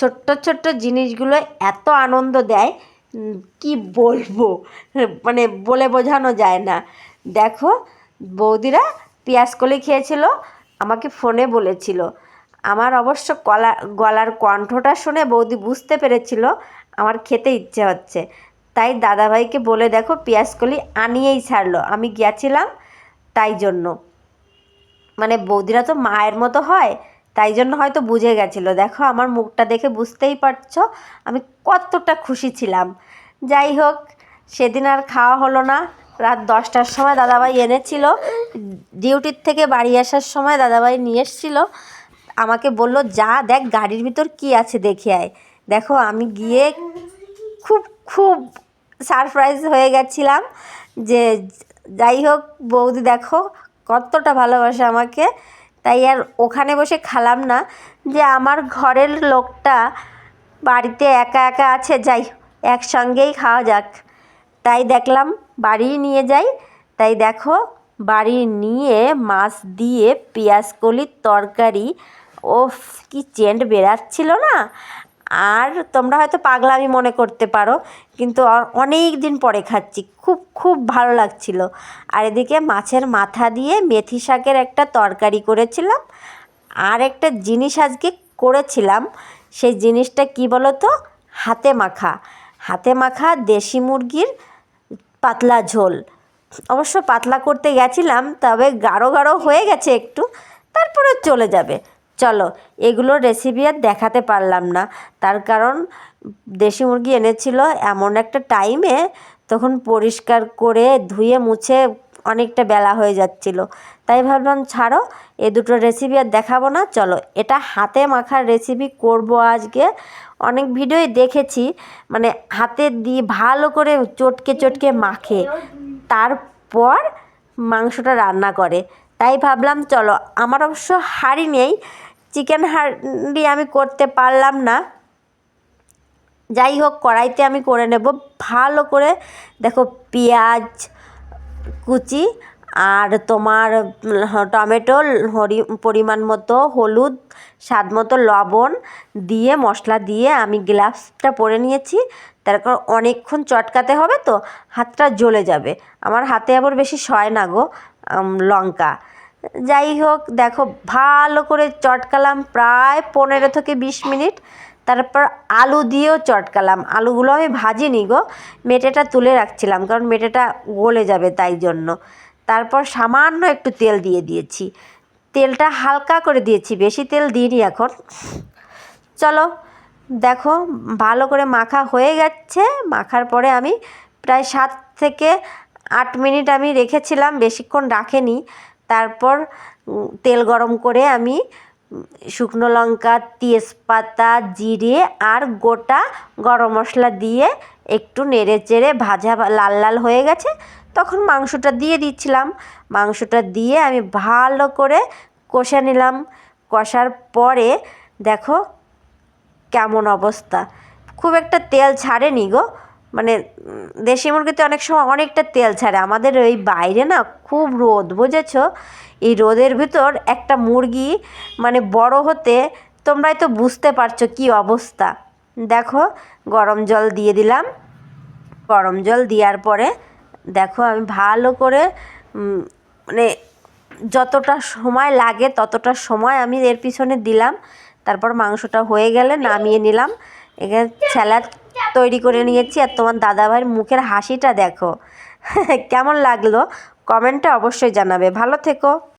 ছোট্ট ছোট্ট জিনিসগুলো এত আনন্দ দেয় কি বলব? মানে বলে বোঝানো যায় না। দেখো, বৌদিরা পেঁয়াজ কলি খেয়েছিল, আমাকে ফোনে বলেছিল। আমার অবশ্য গলা গলার কণ্ঠটা শুনে বৌদি বুঝতে পেরেছিল, আমার খেতে ইচ্ছে হচ্ছে। তাই দাদাভাইকে বলে দেখো কলি আনিয়েই ছাড়লো। আমি গেছিলাম তাই জন্য। মানে বৌদিরা তো মায়ের মতো হয় তাই জন্য হয়তো বুঝে গেছিল। দেখো, আমার মুখটা দেখে বুঝতেই পারছ, আমি কতটা খুশি ছিলাম। যাই হোক, সেদিন আর খাওয়া হলো না। রাত দশটার সময় দাদাভাই এনেছিল। ডিউটির থেকে বাড়ি আসার সময় দাদাভাই নিয়ে এসছিল। আমাকে বলল, যা, দেখ, গাড়ির ভিতর কি আছে, দেখে আয়। দেখো, আমি গিয়ে খুব খুব সারপ্রাইজ হয়ে গেছিলাম যে, যাই হোক, বৌদি দেখো, কতটা ভালোবাসে আমাকে। তাই আর ওখানে বসে খালাম না যে আমার ঘরের লোকটা বাড়িতে একা একা আছে, যাই একসঙ্গেই খাওয়া যাক। তাই দেখলাম বাড়ি নিয়ে যাই। তাই দেখো বাড়ি নিয়ে মাছ দিয়ে পেঁয়াজকলির তরকারি। ও কি চেন্ট বেরাচ্ছিল না? আর তোমরা হয়তো পাগলামি মনে করতে পারো, কিন্তু অনেক দিন পরে খাচ্ছি, খুব খুব ভালো লাগছিল। আর এদিকে মাছের মাথা দিয়ে মেথি শাকের একটা তরকারি করেছিলাম। আর একটা জিনিস আজকে করেছিলাম, সেই জিনিসটা কি বলো তো হাতে মাখা। হাতে মাখা দেশি মুরগির পাতলা ঝোল। অবশ্য পাতলা করতে গেছিলাম, তবে গাঢ় গাঢ় হয়ে গেছে একটু তারপরে চলে যাবে। চলো, এগুলো রেসিপি আর দেখাতে পারলাম না। তার কারণ, দেশি মুরগি এনেছিল এমন একটা টাইমে তখন পরিষ্কার করে ধুয়ে মুছে অনেকটা বেলা হয়ে যাচ্ছিল। তাই ভাবলাম, ছাড়ো, এ দুটো রেসিপি আর দেখাবো না, চলো, এটা হাতে মাখার রেসিপি করব আজকে। অনেক ভিডিওই দেখেছি মানে হাতে দিয়ে ভালো করে চটকে চটকে মাখে। তারপর মাংসটা রান্না করে। তাই ভাবলাম, চলো, আমার অবশ্য হাঁড়ি নেই চিকেন হাঁড়ি আমি করতে পারলাম না। যাই হোক, কড়াইতে আমি করে নেব। ভালো করে দেখো পেঁয়াজ কুচি আর তোমার টমেটো, হরি, পরিমাণ মতো হলুদ, স্বাদ মতো লবণ দিয়ে, মশলা দিয়ে আমি গ্লাভসটা পরে নিয়েছি। তারপর অনেকক্ষণ চটকাতে হবে তো, হাতটা জ্বলে যাবে। আমার হাতে আবার বেশি সয় না গো লঙ্কা। যাই হোক, দেখো, ভালো করে চটকালাম প্রায় পনেরো থেকে বিশ মিনিট। তারপর আলু দিয়েও চটকালাম। আলুগুলো আমি ভাজিনি গো, মেটেটা তুলে রাখছিলাম, কারণ মেটেটা গলে যাবে তাই জন্য। তারপর সামান্য একটু তেল দিয়ে দিয়েছি। তেলটা হালকা করে দিয়েছি, বেশি তেল দিইনি এখন। চলো, দেখো, ভালো করে মাখা হয়ে গেছে। মাখার পরে আমি প্রায় সাত থেকে আট মিনিট আমি রেখেছিলাম, বেশিক্ষণ রাখেনি। তারপর তেল গরম করে আমি শুকনো লঙ্কা, তেজপাতা, জিরে আর গোটা গরম মশলা দিয়ে একটু নেড়ে চেড়ে ভাজা লাল লাল হয়ে গেছে, তখন মাংসটা দিয়ে দিচ্ছিলাম। মাংসটা দিয়ে আমি ভালো করে কষে নিলাম। কষার পরে দেখো কেমন অবস্থা। খুব একটা তেল ছাড়েনি গো। মানে দেশি মুরগিতে অনেক সময় অনেকটা তেল ছাড়ে। আমাদের ওই বাইরে না খুব রোদ, বুঝেছ? এই রোদের ভিতর একটা মুরগি মানে বড় হতে তোমরাই তো বুঝতে পারছ কি অবস্থা। দেখো, গরম জল দিয়ে দিলাম। গরম জল দেওয়ার পরে দেখো আমি ভালো করে মানে যতটা সময় লাগে ততটা সময় আমি এর পিছনে দিলাম। তারপর মাংসটা হয়ে গেলে নামিয়ে নিলাম। এখানে স্যালাড তৈরি করে নিয়েছি আর তোমার দাদাভাইয়ের মুখের হাসিটা দেখো। কেমন লাগল? কমেন্টে অবশ্যই জানাবে। ভালো থেকো।